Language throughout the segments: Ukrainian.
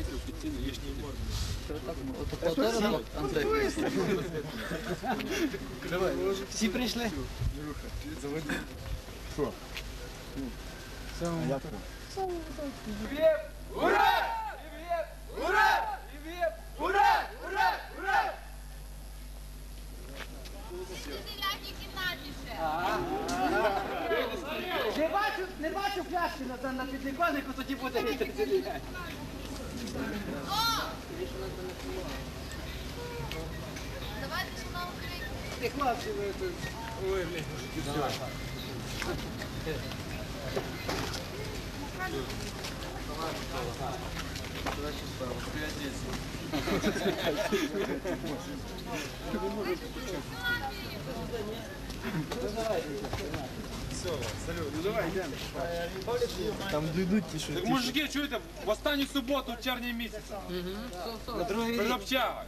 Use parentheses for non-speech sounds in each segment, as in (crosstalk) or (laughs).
літрів офіційно є ж тільки. Всі прийшли? Не бачу, не бачу пляшки на, на підвіконнику, тоді буде такое, блядь, мужики, все. Вы можете включать. Ой, блін. Так мужики, чуєте, в останню суботу в червні місяці. На другий рік. общагою.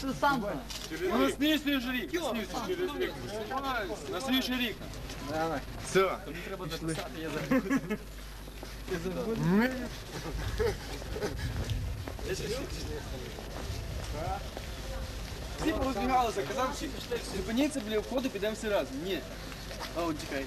Це сам. Ну, на слідчий ж рік. На слідчий рік. Рік. Все. Всі порозбігалися, казав. Зупиніться біля входу, підемо всі разом. Ні. А от чекай.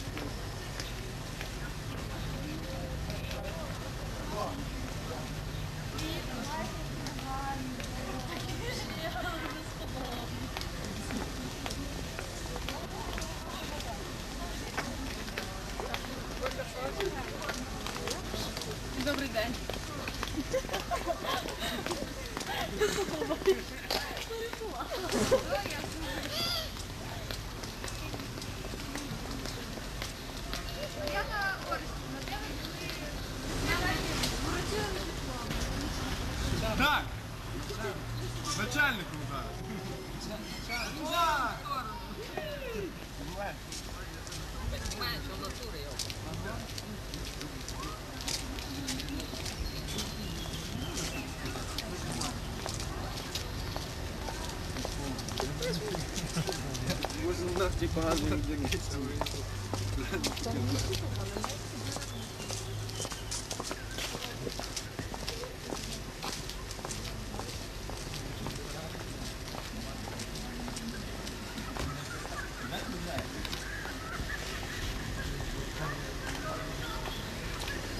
Так. Начальнику удар. Можно на типа, а не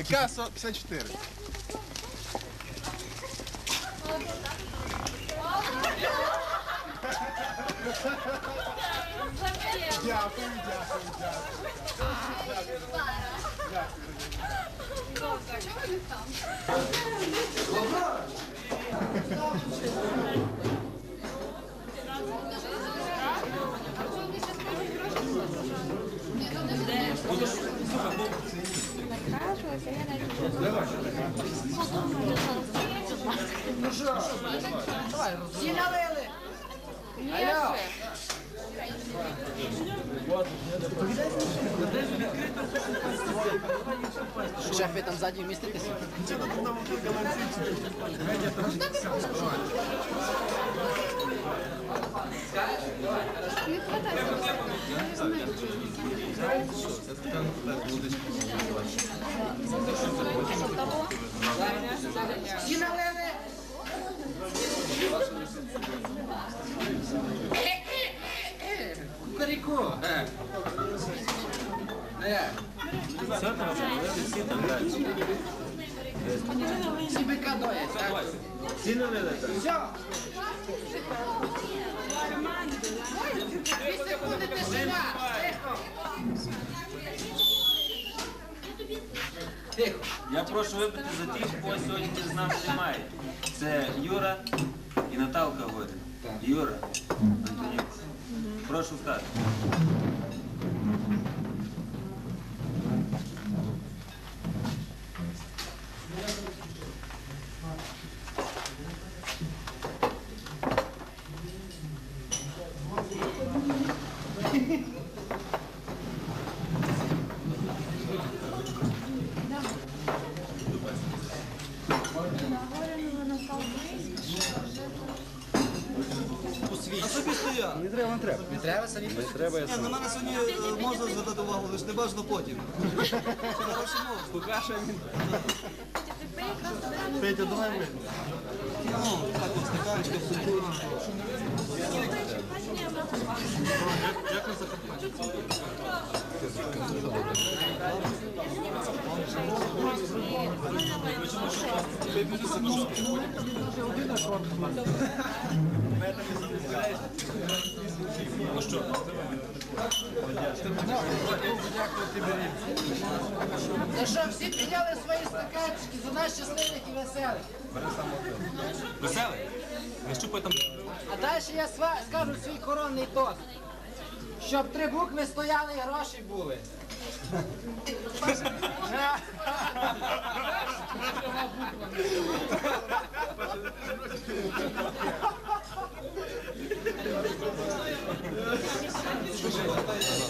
51. Яка 54? Дякую, дякую, дякую. Всі налили. Шеф, ви там ззаді вміститеся? Налили. Кукаріку. Е. Всі бика доять, так? Всі налили так? Все. Тихо. Я прошу випити за тих, кого сьогодні з нас немає. Це Юра і Наталка Горин. Юра, Антонюк. Прошу встати. Особисто я. Не треба, не треба. Не треба самі Не треба, я Ні, сам. на мене сьогодні е, можна звертати увагу, лише не бажано потім. (laughs) Поки що він. Петя, давай ви. Ну, так, от стаканчика, сумку. Ну що, всі підняли свої стаканчики за нас щасливих і веселих. Веселий? Не щупай там. А далі я скажу свій коронний тост. Щоб три букви стояли і гроші були. (laughs) (laughs) (laughs)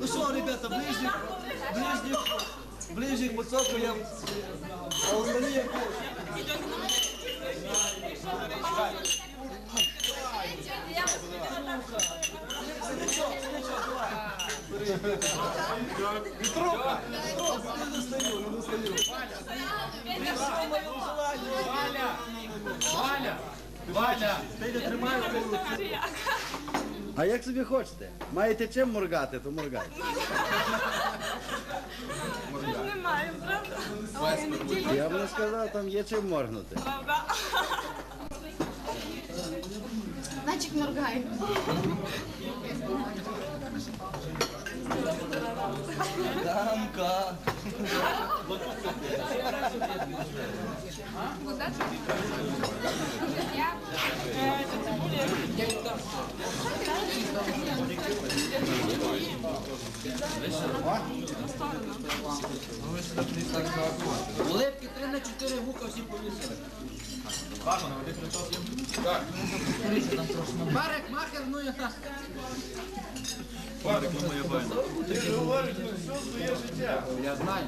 Ну що, ребята, ближних, ближних, ближних поцоку я... А остальні як А як собі хочете? Маєте чим моргати, то моргайте. Не маємо, правда? Я б не сказав, там є чим моргнути. Правда. Значить, моргай. Дамка. Улипки 3 на 4 вуха всі повісили. Марек, махер, ну і так. Я знаю.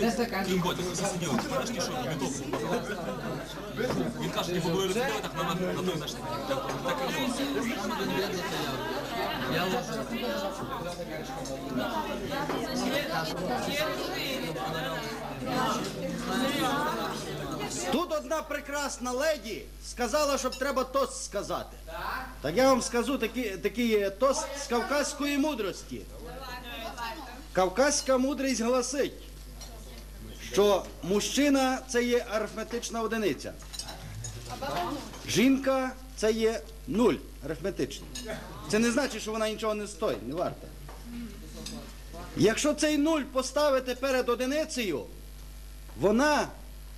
Де стакан? Він каже, не побили розповідати, так на, на той наш. Тут одна прекрасна леді сказала, щоб треба тост сказати. Так я вам скажу такий, тост з кавказької мудрості. Кавказька мудрість гласить, що мужчина це є арифметична одиниця. Жінка це є нуль арифметичний. Це не значить, що вона нічого не стоїть, не варта. Якщо цей нуль поставити перед одиницею, вона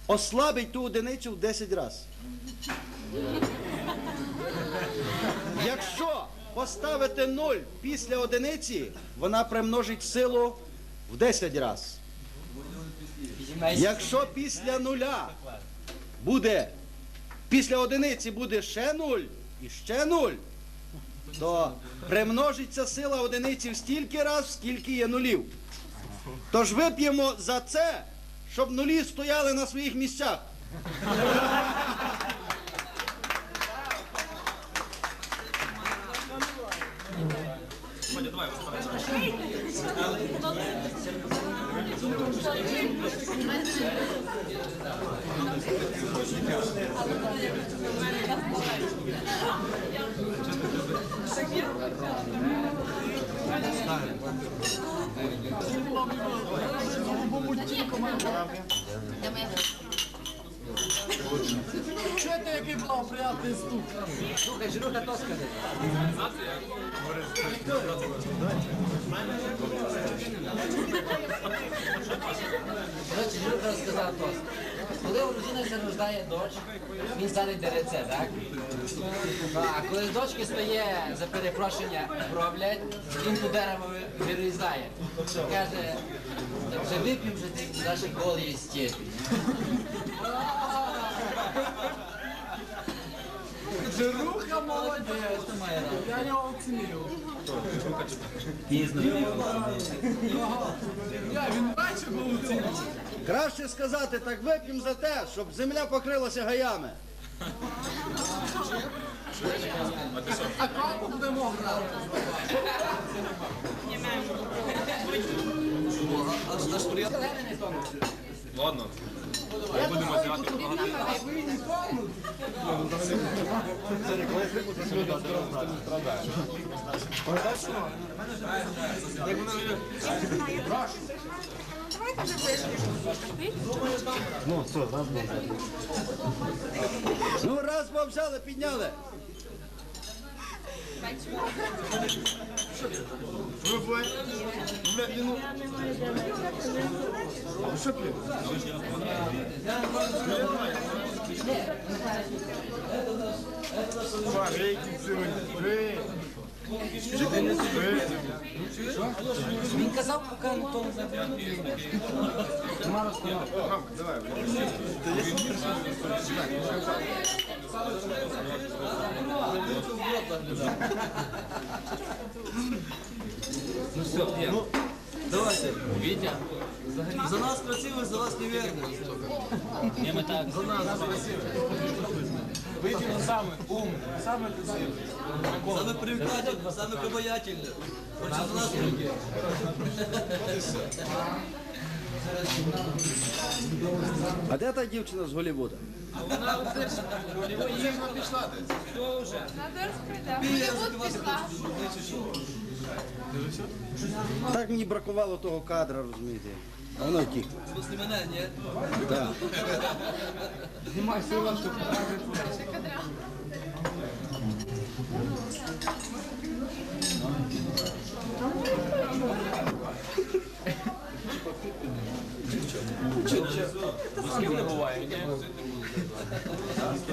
ослабить ту одиницю в 10 разів. Якщо поставити 0 після одиниці, вона примножить силу в 10 разів. Якщо після нуля буде, після одиниці буде ще 0 і ще 0, то примножиться сила одиниці в стільки разів, скільки є нулів. Тож вип'ємо за це, щоб нулі стояли на своїх місцях. Чуєте, який благоприятний стук? Слухай, Жируха, то. Коротше, Жируха розказав тост. Коли у людини се рождає дощ, він садить дереце, так? А коли з дочки стає, за перепрошення, бровлять, він ту дерево вирізає. Каже, «Так вже вип'ємо вже наші голі степі. Жируха молодець. Я його оцінив. Пізно. Я, він раніше був оцінив. Краще сказати, так вип'ємо за те, щоб земля покрилася гаями. А кого будемо грати? Ладно. Будемо. Давайте вже вийшли. Ну, раз бо взяли, підняли. Він казав, поки Антон За нас красиво, за вас неверно. Выйдем самый умный, самый красивый. Самый привлекательный, самый обаятельный. Очень за нас другие. А де та дівчина з Голлівуда? На дорс прийде. Голівуд пішла. Так мені бракувало того кадра, розумієте. А воно втік. После меня, нет? Так. Не буває,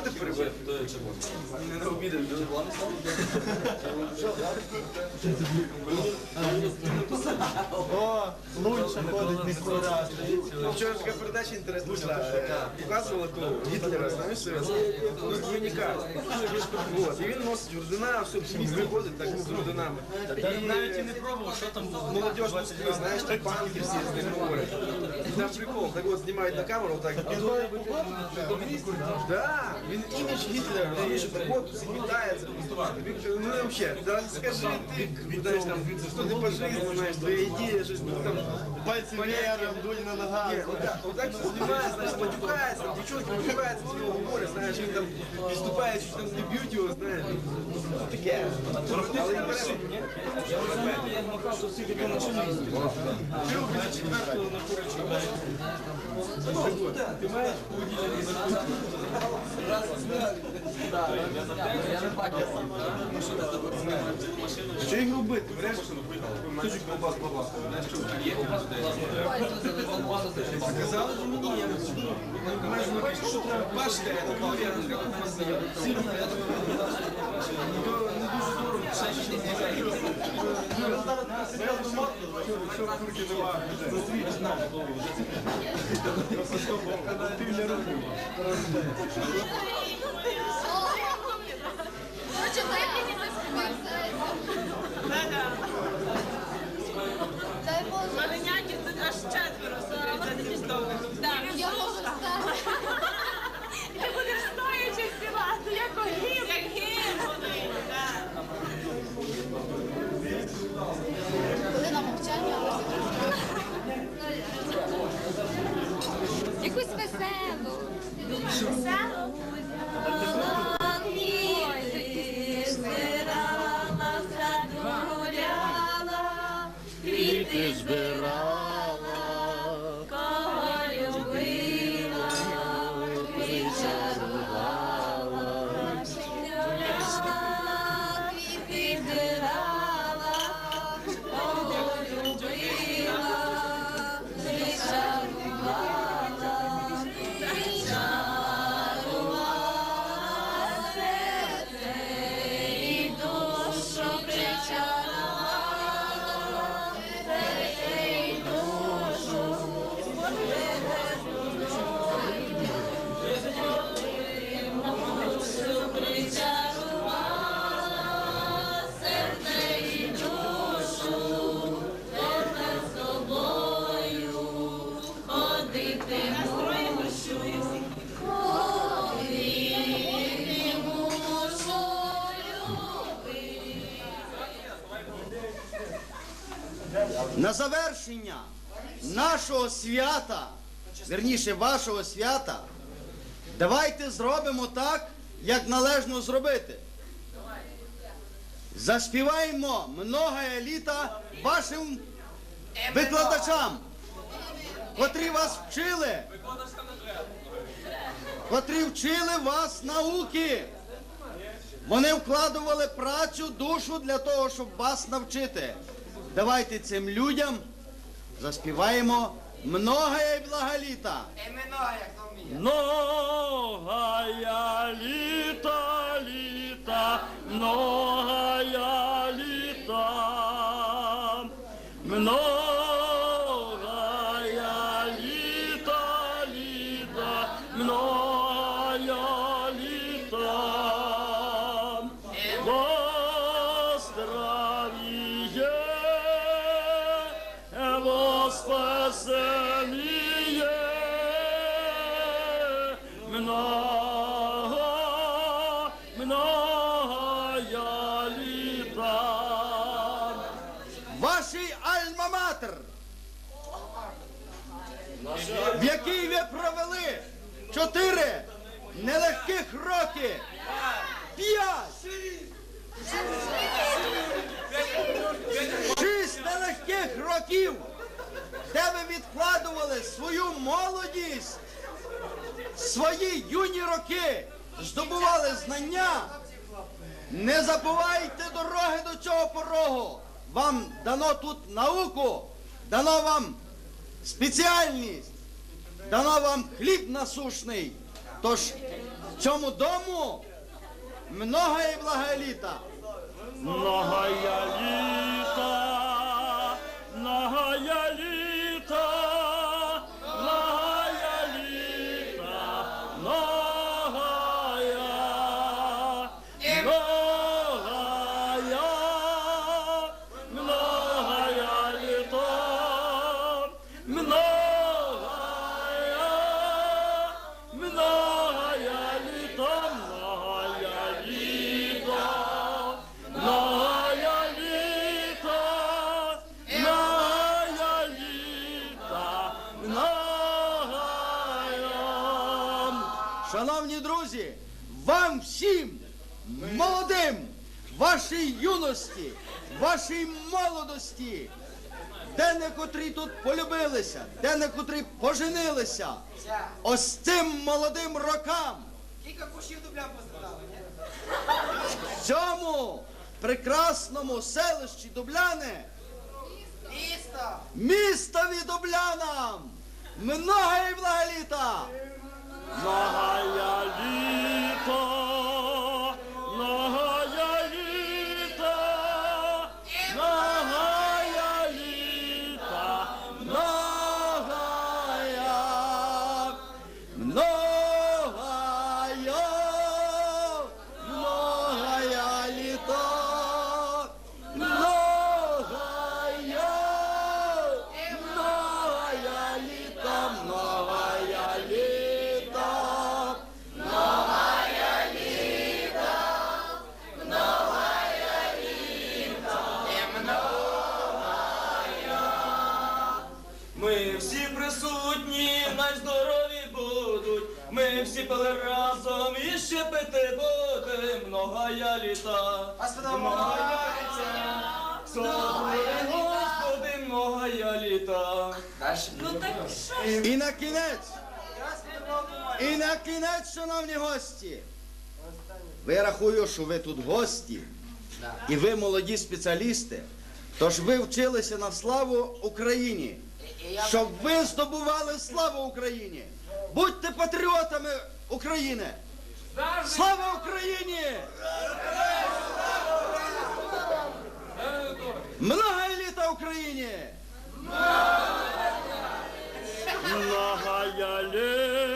ти перебив? Не обідав, дуже Вчора така передача інтересна була. Показували того Гітлера, знаєш? Ну, двойника. І він носить ордена, все, всі виходить так з орденами. Навіть і не пробував, що там молодіж Москви, знаєш, там панки всі з ним говорять. Там прикол, так от знімають на камеру, так. Да, він імідж Гітлера, розумієш, так от всі вітається. Ну, взагалі, да, скажи ти, знаєш, там, що ти по житті, знаєш, твоя ідея, щось, ну, там, пальці веером, дуль на ногах. Ні, отак, отак все знімає, знаєш, матюкається, там, дівчонки матюкаються, з нього говорять, знаєш, він там відступає, щось там не його, знаєш. Ну, таке. Але інтересно. Ти маєш Що їх робити? Колбас. Знаєш, що Сказали, що мені на що треба бачити, я не пам'ятаю, як у вас так не дуже дорого. Короче, вип'ємо На завершення нашого свята, верніше вашого свята, давайте зробимо так, як належно зробити. Заспіваємо много еліта вашим викладачам котрі вас вчили, котрі вчили вас науки. Вони вкладували працю, душу для того, щоб вас навчити. Давайте цим людям заспіваємо многое благоліта. Многая літа, літа, многая в якій ви провели чотири нелегких роки. П'ять. Шість нелегких років, де ви відкладували свою молодість, свої юні роки, здобували знання. Не забувайте дороги до цього порогу. Вам дано тут науку, дано вам спеціальність, дано вам хліб насушний. Тож в цьому дому много і благоліта. Многая літа, Шановні друзі, вам всім молодим, вашій юності, вашій молодості, де не котрі тут полюбилися, де не котрі поженилися, ось цим молодим рокам. В цьому прекрасному селищі Дубляни, містові Дублянам, много і! Многая літа, многая Літа, літа. Слава Господи, многая літа. І на кінець, і на кінець, шановні гості. Ви рахую, що ви тут гості, і ви молоді спеціалісти. Тож ви вчилися на славу Україні, щоб ви здобували славу Україні. Будьте патріотами України. Слава Україні! Много еліта Україні! Много еліта!